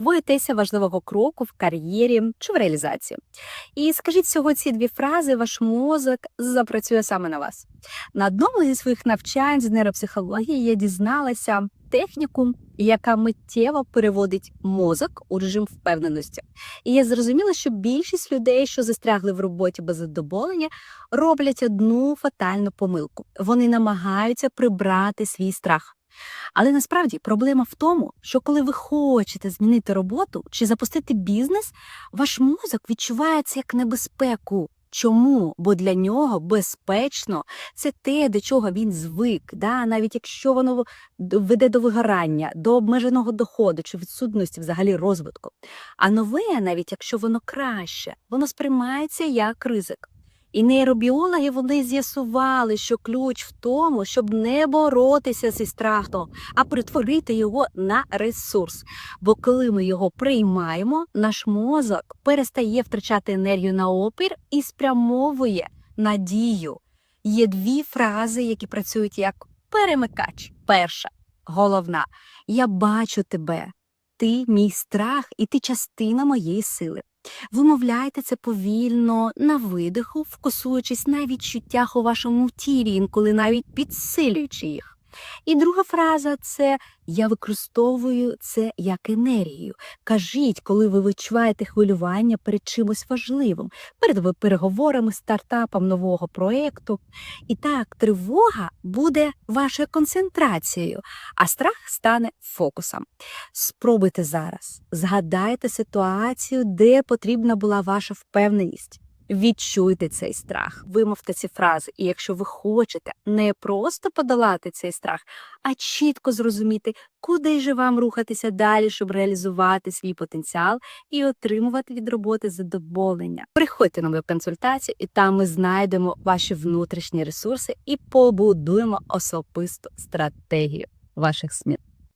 боїтеся важливого кроку в кар'єрі чи в реалізації. І скажіть всього ці дві фрази, ваш мозок запрацює саме на вас. На одному зі своїх навчань з нейропсихології я дізналася техніку, яка миттєво переводить мозок у режим впевненості. І я зрозуміла, що більшість людей, що застрягли в роботі без задоволення, роблять одну фатальну помилку. Вони намагаються прибрати свій страх. Але насправді проблема в тому, що коли ви хочете змінити роботу чи запустити бізнес, ваш мозок відчуває це як небезпеку. Чому? Бо для нього безпечно це те, до чого він звик, да? навіть якщо воно веде до вигорання, до обмеженого доходу чи відсутності взагалі розвитку. А нове, навіть якщо воно краще, воно сприймається як ризик. І нейробіологи вони з'ясували, що ключ в тому, щоб не боротися зі страхом, а перетворити його на ресурс. Бо коли ми його приймаємо, наш мозок перестає втрачати енергію на опір і спрямовує на дію. Є дві фрази, які працюють як перемикач. Перша, головна: Я бачу тебе. Ти мій страх, і ти частина моєї сили. Вимовляйте це повільно на видиху, вкусуючись на відчуттях у вашому тілі, інколи навіть підсилюючи їх. І друга фраза це я використовую це як енергію. Кажіть, коли ви відчуваєте хвилювання перед чимось важливим, перед переговорами, стартапом нового проєкту. І так, тривога буде вашою концентрацією, а страх стане фокусом. Спробуйте зараз, згадайте ситуацію, де потрібна була ваша впевненість. Відчуйте цей страх, вимовте ці фрази. І якщо ви хочете не просто подолати цей страх, а чітко зрозуміти, куди же вам рухатися далі, щоб реалізувати свій потенціал і отримувати від роботи задоволення. Приходьте на мою консультацію, і там ми знайдемо ваші внутрішні ресурси і побудуємо особисту стратегію ваших змін.